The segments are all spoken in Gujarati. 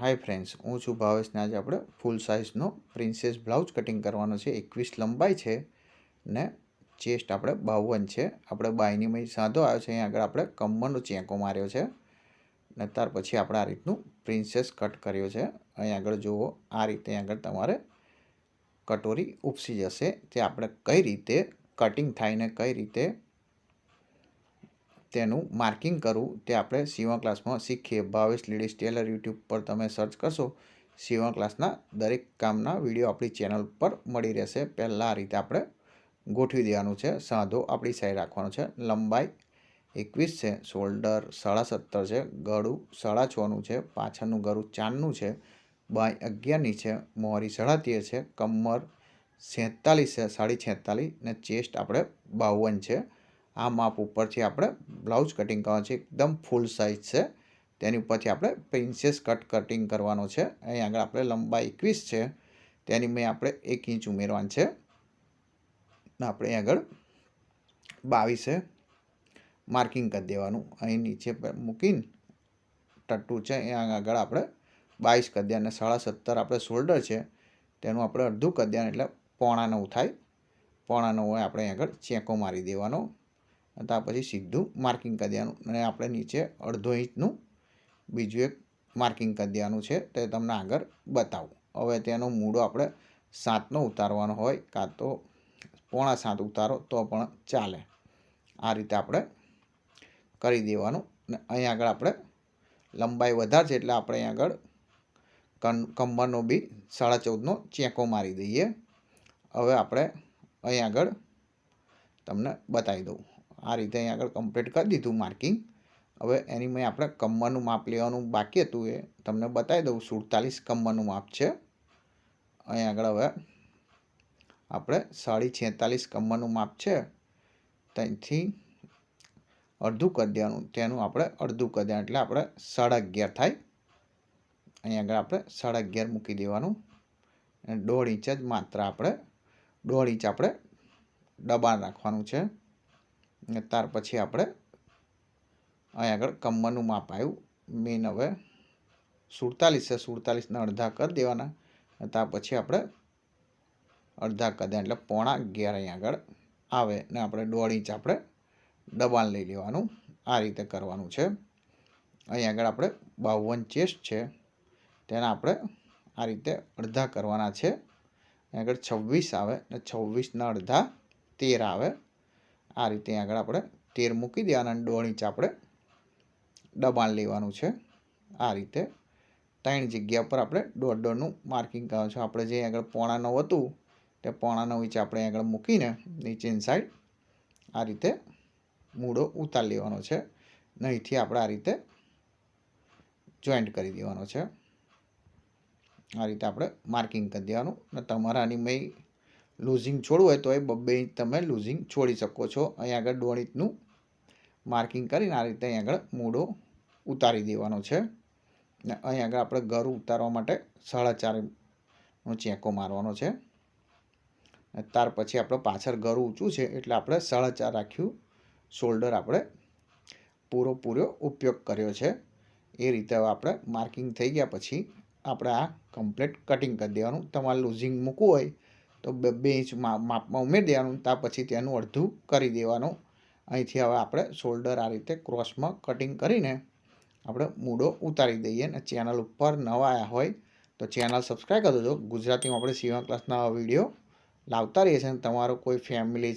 હાય ફ્રેન્ડ્સ હું છું ભાવેશને આજે આપણે ફૂલ સાઇઝનો પ્રિન્સેસ બ્લાઉઝ કટિંગ કરવાનો છે. એકવીસ લંબાઈ છે ને ચેસ્ટ આપણે બાવન છે. આપણે બાયનીમાં સાંધો આવ્યો છે. અહીંયા આગળ આપણે કમરનો ચેંકો માર્યો છે ને ત્યાર પછી આપણે આ રીતનું પ્રિન્સેસ કટ કર્યો છે. અહીં આગળ જુઓ, આ રીતે આગળ તમારે કટોરી ઉપસી જશે. તે આપણે કઈ રીતે કટિંગ થાય ને કઈ રીતે તેનું માર્કિંગ કરવું તે આપણે સીવણ ક્લાસમાં શીખીએ. ભાવેશ લેડીઝ ટેલર યુટ્યુબ પર તમે સર્ચ કરશો સીવણ ક્લાસના દરેક કામના વીડિયો આપણી ચેનલ પર મળી રહેશે. પહેલાં આ રીતે આપણે ગોઠવી દેવાનું છે. સાંધો આપણી સાઈડ રાખવાનો છે. લંબાઈ એકવીસ છે. શોલ્ડર સાડા સત્તર છે. ગળું સાડા છનું છે. પાછળનું ગળું ચારનું છે. બાય અગિયારની છે. મોહરી સાડા તેર છે. કમર સેતાલીસ છે. સાડી છેતાલીસ ને ચેસ્ટ આપણે બાવન છે. આ માપ ઉપરથી આપણે બ્લાઉઝ કટિંગ કરવાનું છે. એકદમ ફૂલ સાઇઝ છે. તેની ઉપરથી આપણે પ્રિન્સેસ કટ કટિંગ કરવાનો છે. અહીં આગળ આપણે લંબાઈ એકવીસ છે. તેની મેં આપણે એક ઇંચ ઉમેરવાનું છે. આપણે આગળ બાવીસે માર્કિંગ કરી દેવાનું. અહીં નીચે મૂકીને ટટ્ટુ છે. અહીંયા આગળ આપણે બાવીસ કરી અને સાડા સત્તર આપણે શોલ્ડર છે. તેનું આપણે અડધું કદ્યાન એટલે પોણા નવ થાય. પોણા હોય આપણે આગળ ચેકો મારી દેવાનો. ત્યાર પછી સીધું માર્કિંગ કરી દેવાનું. અને આપણે નીચે અડધો ઇંચનું બીજું એક માર્કિંગ કરી દેવાનું છે. તે તમને આગળ બતાવું. હવે તેનો મૂળો આપણે સાતનો ઉતારવાનો હોય, કાં તો પોણા સાત ઉતારો, તો પણ ચાલે. આ રીતે આપણે કરી દેવાનું. અને અહીં આગળ આપણે લંબાઈ વધારે છે એટલે આપણે અહીં આગળ કમરનો બી સાડા ચૌદનો ચેકો મારી દઈએ. હવે આપણે અહીં આગળ તમને બતાવી દઉં. આ રીતે અહીં આગળ કમ્પ્લીટ કરી દીધું માર્કિંગ હવે એની મેં આપણે કમરનું માપ લેવાનું બાકી હતું એ. તમને બતાવી દઉં, સુડતાલીસ કમરનું માપ છે. અહીં આગળ હવે આપણે સાડી છેતાલીસ કમરનું માપ છે. ત્યાંથી અડધું કરી દેવાનું. તેનું આપણે અડધું દેવાનું. એટલે આપણે સાડા અગિયાર થાય. અહીં આગળ આપણે સાડા અગિયાર મૂકી દેવાનું. અને દોઢ ઇંચ જ માત્ર આપણે, દોઢ ઇંચ આપણે દબાણ રાખવાનું છે. ત્યાર પછી આપણે અહીં આગળ કમ્મરનું માપ આવ્યું. મેન હવે સુડતાલીસ છે, સુડતાલીસના અડધા કરી દેવાના. ત્યાર પછી આપણે અડધા કરી એટલે પોણા અગિયાર અહીં આગળ આવે ને આપણે દોઢ ઇંચ આપણે દબાણ લઈ લેવાનું. આ રીતે કરવાનું છે. અહીં આગળ આપણે બાવન ચેસ્ટ છે. તેના આપણે આ રીતે અડધા કરવાના છે. આગળ છવ્વીસ આવે ને છવ્વીસના અડધા તેર આવે. આ રીતે આગળ આપણે તેર મૂકી દેવાના અને દોઢ ઇંચ આપણે દબાણ લેવાનું છે. આ રીતે ત્રણ જગ્યા પર આપણે દોઢ દોઢનું માર્કિંગ કરવાનું છે. આપણે જે આગળ પોણા નવ હતું, તે પોણા નવ આપણે આગળ મૂકીને નીચેની સાઈડ આ રીતે મૂળો ઉતાર લેવાનો છે. નહીંથી આપણે આ રીતે જોઈન્ટ કરી દેવાનો છે. આ રીતે આપણે માર્કિંગ કરી દેવાનું. અને તમારા આની મેં લૂઝિંગ છોડવું હોય તો એ બબ્બે ઇંચ તમે લૂઝિંગ છોડી શકો છો. અહીં આગળ દોઢ ઇંચનું માર્કિંગ કરીને આ રીતે અહીં આગળ મૂળો ઉતારી દેવાનો છે. ને અહીં આગળ આપણે ઘર ઉતારવા માટે સાડા ચારનો ચેકો મારવાનો છે. ત્યાર પછી આપણે પાછળ ઘર ઊંચું છે એટલે આપણે સાડા ચાર રાખ્યું શોલ્ડર આપણે પૂરો પૂરો ઉપયોગ કર્યો છે. એ રીતે હવે આપણે માર્કિંગ થઈ ગયા પછી આપણે આ કમ્પ્લીટ કટિંગ કરી દેવાનું. તમારે લૂઝિંગ મૂકવું હોય તો બે ઇંચ માપમાં ઉમેરી દેવાનું ત્યાં પછી તેનું અડધું કરી દેવાનું. અહીંથી હવે આપણે શોલ્ડર આ રીતે ક્રોસમાં કટિંગ કરીને આપણે મૂડો ઉતારી દઈએ અને ચેનલ ઉપર નવા આવ્યા હોય તો ચેનલ સબસ્ક્રાઈબ કરી દેજો. ગુજરાતીમાં આપણે સીવણ ક્લાસના વીડિયો લાવતા રહીએ છીએ તમારો કોઈ ફેમિલી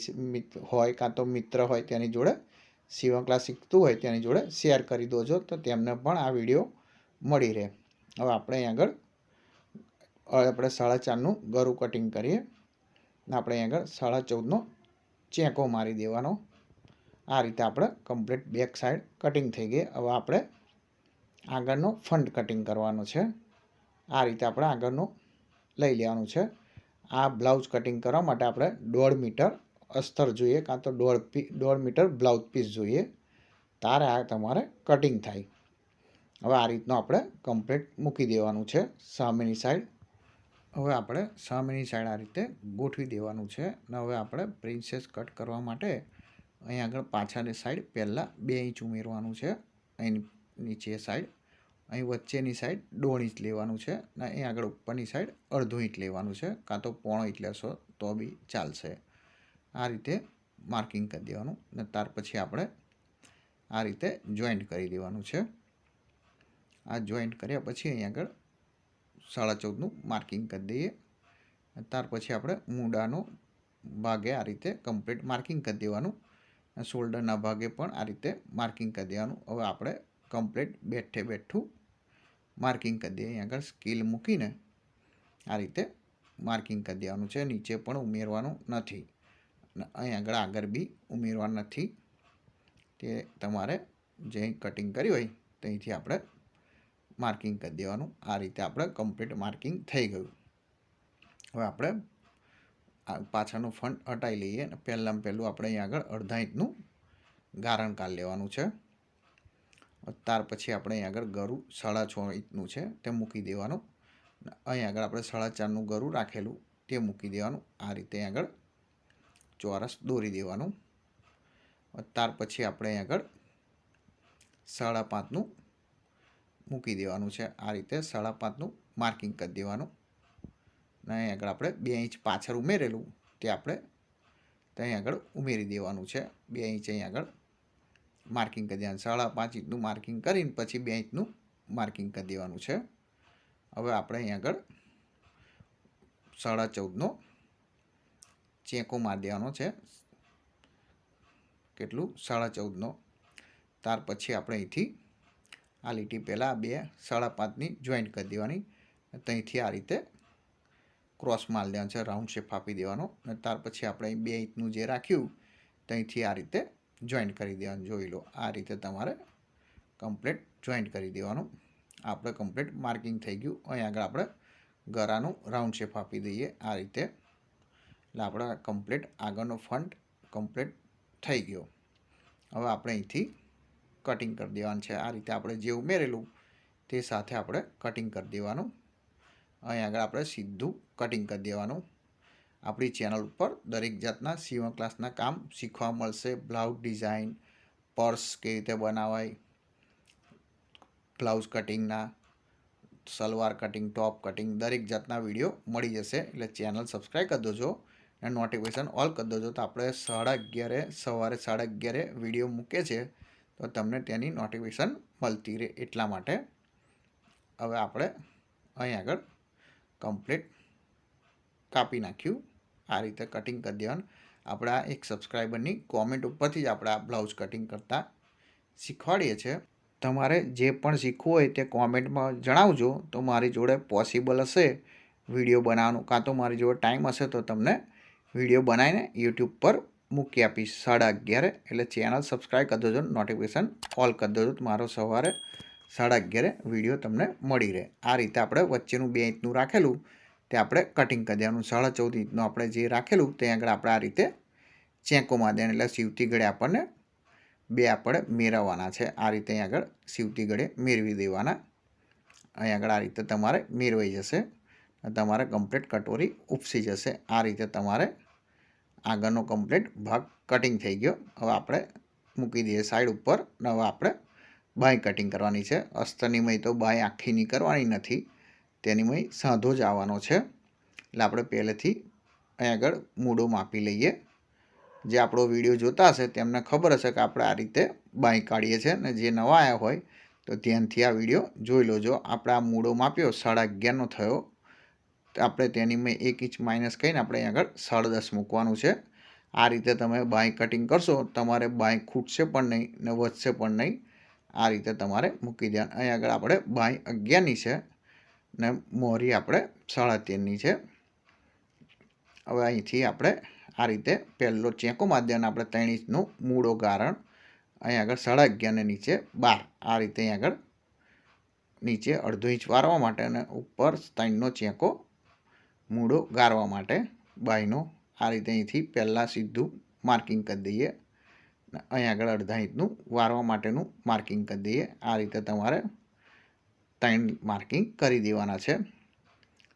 હોય કાં તો મિત્ર હોય તેની જોડે સીવણ ક્લાસ શીખતું હોય તેની જોડે શેર કરી દોજો તો તેમને પણ આ વીડિયો મળી રહે. હવે આપણે અહીં આગળ આપણે સાડા ચારનું ગરું કટિંગ કરીએ. આપણે અહીં આગળ સાડા ચૌદનો ચેકો મારી દેવાનો. આ રીતે આપણે કમ્પ્લીટ બેક સાઈડ કટિંગ થઈ ગઈ. હવે આપણે આગળનો ફંડ કટિંગ કરવાનો છે. આ રીતે આપણે આગળનું લઈ લેવાનું છે. આ બ્લાઉઝ કટિંગ કરવા માટે આપણે દોઢ મીટર અસ્તર જોઈએ, કાં તો દોઢ પી, દોઢ મીટર બ્લાઉઝ પીસ જોઈએ. તારે આ તમારે કટિંગ થાય. હવે આ રીતનું આપણે કમ્પ્લીટ મૂકી દેવાનું છે સામેની સાઈડ હવે આપણે સામેની સાઈડ આ રીતે ગોઠવી દેવાનું છે અને હવે આપણે પ્રિન્સેસ કટ કરવા માટે અહીં આગળ પાછળની સાઈડ પહેલાં બે ઇંચ ઉમેરવાનું છે, અહીં નીચે સાઈડ અહીં વચ્ચેની સાઈડ દોઢ ઇંચ લેવાનું છે ને અહીં આગળ ઉપરની સાઈડ અડધો ઇંચ લેવાનું છે, કાં તો પોણો ઇંચ લેશો તો બી ચાલશે. આ રીતે માર્કિંગ કરી દેવાનું ને ત્યાર પછી આપણે આ રીતે જોઈન્ટ કરી દેવાનું છે. આ જોઈન્ટ કર્યા પછી અહીં આગળ સાડા ચૌદનું માર્કિંગ કરી દઈએ. ત્યાર પછી આપણે મૂડાનો ભાગે આ રીતે કમ્પ્લીટ માર્કિંગ કરી દેવાનું. શોલ્ડરના ભાગે પણ આ રીતે માર્કિંગ કરી દેવાનું. હવે આપણે કમ્પ્લીટ બેઠે બેઠું માર્કિંગ કરી દઈએ. અહીં આગળ સ્કીલ મૂકીને આ રીતે માર્કિંગ કરી દેવાનું છે. નીચે પણ ઉમેરવાનું નથી. અહીં આગળ આગળ બી ઉમેરવા નથી. તે તમારે જે કટિંગ કરી હોય, ત્યાંથી આપણે માર્કિંગ કરી દેવાનું. આ રીતે આપણે કમ્પ્લીટ માર્કિંગ થઈ ગયું. હવે આપણે પાછળનું ફંડ હટાવી લઈએ અને પહેલાં પહેલું આપણે અહીં આગળ અડધા ઇંચનું ગારણ કાઢ લેવાનું છે. ત્યાર પછી આપણે અહીં આગળ ગરું સાડા છ ઇંચનું છે તે મૂકી દેવાનું. અહીં આગળ આપણે સાડા ચારનું ગરું રાખેલું તે મૂકી દેવાનું. આ રીતે આગળ ચોરસ દોરી દેવાનું. ત્યાર પછી આપણે અહીં આગળ સાડા પાંચનું મૂકી દેવાનું છે. આ રીતે સાડા પાંચનું માર્કિંગ કરી દેવાનું. અને અહીં આગળ આપણે બે ઇંચ પાછળ ઉમેરેલું તે આપણે ત્યાં આગળ ઉમેરી દેવાનું છે. બે ઇંચ અહીં આગળ માર્કિંગ કરી દેવાનું. સાડા પાંચ ઇંચનું માર્કિંગ કરીને પછી બે ઇંચનું માર્કિંગ કરી દેવાનું છે. હવે આપણે અહીં આગળ સાડા ચૌદનો ચેકો મારી દેવાનો છે. કેટલું? સાડા ચૌદનો. ત્યાર પછી આપણે અહીંથી આ લીટી પહેલાં બે સાડા પાંચની જોઈન્ટ કરી દેવાની. ત્યાંથી આ રીતે ક્રોસ માલ દેવાનો છે રાઉન્ડ શેપ આપી દેવાનો. અને ત્યાર પછી આપણે બે ઇંચનું જે રાખ્યું, ત્યાંથી આ રીતે જોઈન્ટ કરી દેવાનું. જોઈ લો, આ રીતે તમારે કમ્પ્લીટ જોઈન્ટ કરી દેવાનું. આપણે કમ્પ્લીટ માર્કિંગ થઈ ગયું. અહીં આગળ આપણે ગરાનું રાઉન્ડ શેપ આપી દઈએ. આ રીતે એટલે આપણે કમ્પ્લીટ આગળનો ફંટ કમ્પ્લીટ થઈ ગયો. હવે આપણે અહીંથી કટિંગ કરી દેવાનું છે. આ રીતે આપણે જે ઉમેરેલું તે સાથે આપણે કટિંગ કરી દેવાનું. અહીં આગળ આપણે સીધું કટિંગ કરી દેવાનું. આપણી ચેનલ ઉપર દરેક જાતના સીવણ ક્લાસના કામ શીખવા મળશે. બ્લાઉઝ ડિઝાઇન પર્સ કેવી રીતે બનાવાય બ્લાઉઝ કટિંગના સલવાર કટિંગ ટોપ કટિંગ દરેક જાતના વીડિયો મળી જશે. એટલે ચેનલ સબસ્ક્રાઈબ કરી દોજો અને નોટિફિકેશન ઓલ કરી દોજો. તો આપણે સાડા અગિયારે, સવારે સાડા અગિયારે વીડિયો મૂકે છે. તો તમને તેની નોટિફિકેશન મળતી રહે એટલા માટે હવે આપણે અહીં આગળ કમ્પ્લીટ કાપી નાખ્યું. આ રીતે કટિંગ કરી દેવાનું. આપણા એક સબસ્ક્રાઈબરની કોમેન્ટ ઉપરથી જ આપણે આ બ્લાઉઝ કટિંગ કરતાં શીખવાડીએ છીએ. તમારે જે પણ શીખવું હોય તે કોમેન્ટમાં જણાવજો. તો મારી જોડે પોસિબલ હશે વીડિયો બનાવવાનું. કાં તો મારી જોડે ટાઈમ હશે તો તમને વીડિયો બનાવીને યુટ્યુબ પર મૂકી આપીશ સાડા અગિયારે. એટલે ચેનલ સબસ્ક્રાઈબ કરી દેજો નોટિફિકેશન ઓલ કરી દેજો. મારો સવારે સાડા અગિયારે વીડિયો તમને મળી રહે. આ રીતે આપણે વચ્ચેનું બે ઇંચનું રાખેલું, તે આપણે કટિંગ કરી દેવાનું. સાડા ચૌદ ઇંચનું આપણે જે રાખેલું, તે આગળ આપણે આ રીતે ચેકોમાં દેવાનું. એટલે સીવતી ગળે આપણને બે આપણે મેળવવાના છે. આ રીતે અહીં આગળ સીવતી ગળે મેળવી દેવાના. અહીં આગળ આ રીતે તમારે મેળવાઈ જશે. તમારે કમ્પ્લીટ કટોરી ઉપસી જશે. આ રીતે તમારે આગળનો કમ્પ્લીટ ભાગ કટિંગ થઈ ગયો. હવે આપણે મૂકી દઈએ સાઈડ ઉપર ને હવે આપણે બાય કટિંગ કરવાની છે. અસ્તરની મય તો બાય આખીની કરવાની નથી. તેની મય સાંધો જ આવવાનો છે. એટલે આપણે પહેલેથી અહીં આગળ મૂડો માપી લઈએ. જે આપણો વીડિયો જોતા હશે તેમને ખબર હશે કે આપણે આ રીતે બાય કાઢીએ છીએ અને જે નવા આવ્યા હોય તો ધ્યાનથી આ વીડિયો જોઈ લોજો. આપણે આ મૂડો માપ્યો સાડા અગિયારનો થયો. આપણે તેની મેં એક ઇંચ માઇનસ કહીને આપણે અહીં આગળ સાડા મૂકવાનું છે. આ રીતે તમે બાય કટિંગ કરશો, તમારે બાય ખૂટશે પણ નહીં ને વધશે પણ નહીં. આ રીતે તમારે મૂકી દેવાનું. અહીં આગળ આપણે બાય અગિયારની છે ને મોરી આપણે સાડા તેરની છે. હવે અહીંથી આપણે આ રીતે પહેલો ચેકો માધ્યમ આપણે ત્રણ ઇંચનું મૂળો ગારણ. અહીં આગળ સાડા અગિયારને નીચે બાર. આ રીતે અહીં આગળ નીચે અડધો ઇંચ વારવા માટે અને ઉપર ત્રણનો ચેકો મૂળો ગારવા માટે બાયનો આ રીતે અહીંથી પહેલાં સીધું માર્કિંગ કરી દઈએ. અહીં આગળ અડધા ઇંચનું વારવા માટેનું માર્કિંગ કરી દઈએ. આ રીતે તમારે ત્રણ માર્કિંગ કરી દેવાના છે.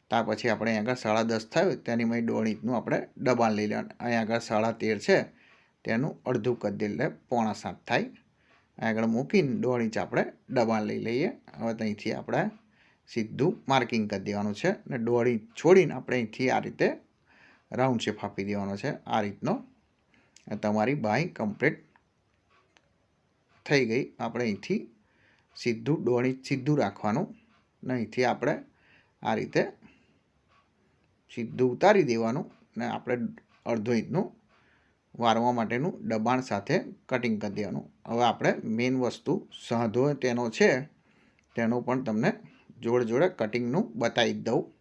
ત્યાર પછી આપણે અહીં આગળ સાડા દસ થયું તેની મેં દોઢ ઇંચનું આપણે દબાણ લઈ લેવાનું. અહીં આગળ સાડા તેર છે તેનું અડધું કરી દે એટલે પોણા સાત થાય. આગળ મૂકીને દોઢ ઇંચ આપણે દબાણ લઈ લઈએ. હવે ત્યાંથી આપણે સીધું માર્કિંગ કરી દેવાનું છે અને દોઢ છોડીને આપણે અહીંથી આ રીતે રાઉન્ડ શેપ આપી દેવાનો છે. આ રીતનો તમારી બાય કમ્પ્લીટ થઈ ગઈ. આપણે અહીંથી સીધું દોઢ સીધું રાખવાનું ને અહીંથી આપણે આ રીતે સીધું ઉતારી દેવાનું ને આપણે અડધો ઇંચનું વારવા માટેનું દબાણ સાથે કટિંગ કરી દેવાનું. હવે આપણે મેઇન વસ્તુ સાંધો તેનો છે તેનો પણ તમને જોડે જોડે કટિંગનું બતાવી દઉં.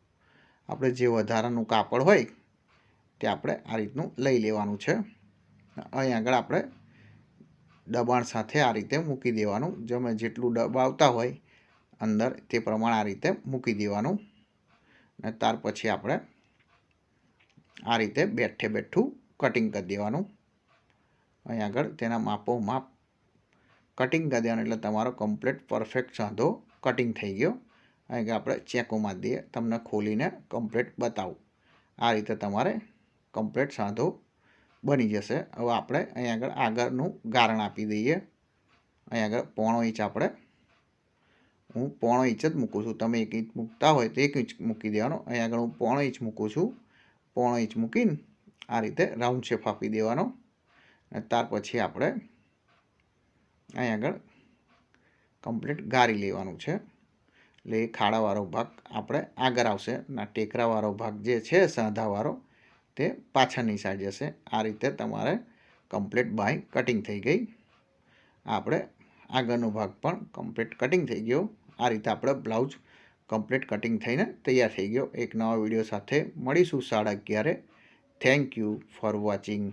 આપણે જે વધારાનું કાપડ હોય તે આપણે આ રીતનું લઈ લેવાનું છે. અહીં આગળ આપણે દબાણ સાથે આ રીતે મૂકી દેવાનું. જમે જેટલું દબાવતા હોય અંદર તે પ્રમાણે આ રીતે મૂકી દેવાનું. અને ત્યાર પછી આપણે આ રીતે બેઠે બેઠું કટિંગ કરી દેવાનું. અહીં આગળ તેના માપો માપ. કટિંગ કરી દેવાનું એટલે તમારો કમ્પ્લીટ પરફેક્ટ સાંધો કટિંગ થઈ ગયો. અહીં આપણે ચેકો મારી દઈએ. તમને ખોલીને કમ્પ્લેટ બતાવું. આ રીતે તમારે કમ્પ્લેટ સાંધો બની જશે. હવે આપણે અહીં આગળ આગળનું ગારણ આપી દઈએ. અહીં આગળ પોણો ઇંચ આપણે હું પોણો ઇંચ જ મૂકું છું. તમે એક ઇંચ મૂકતા હોય તો એક ઇંચ મૂકી દેવાનો. અહીં આગળ હું પોણો ઇંચ મૂકું છું. પોણો ઇંચ મૂકીને આ રીતે રાઉન્ડ શેપ આપી દેવાનો. અને ત્યાર પછી આપણે અહીં આગળ કમ્પ્લીટ ગારી લેવાનું છે. એટલે એ ખાડાવાળો ભાગ આપણે આગળ આવશે ના ટેકરાવાળો ભાગ જે છે, સાંધાવાળો, તે પાછળની સાઈડ જશે. આ રીતે તમારે કમ્પ્લીટ બાય કટિંગ થઈ ગઈ. આપણે આગળનો ભાગ પણ કમ્પ્લીટ કટિંગ થઈ ગયો. આ રીતે આપણે બ્લાઉઝ કમ્પ્લીટ કટિંગ થઈને તૈયાર થઈ ગયો. એક નવા વીડિયો સાથે મળીશું. સાડા અગિયારે. Thank you for watching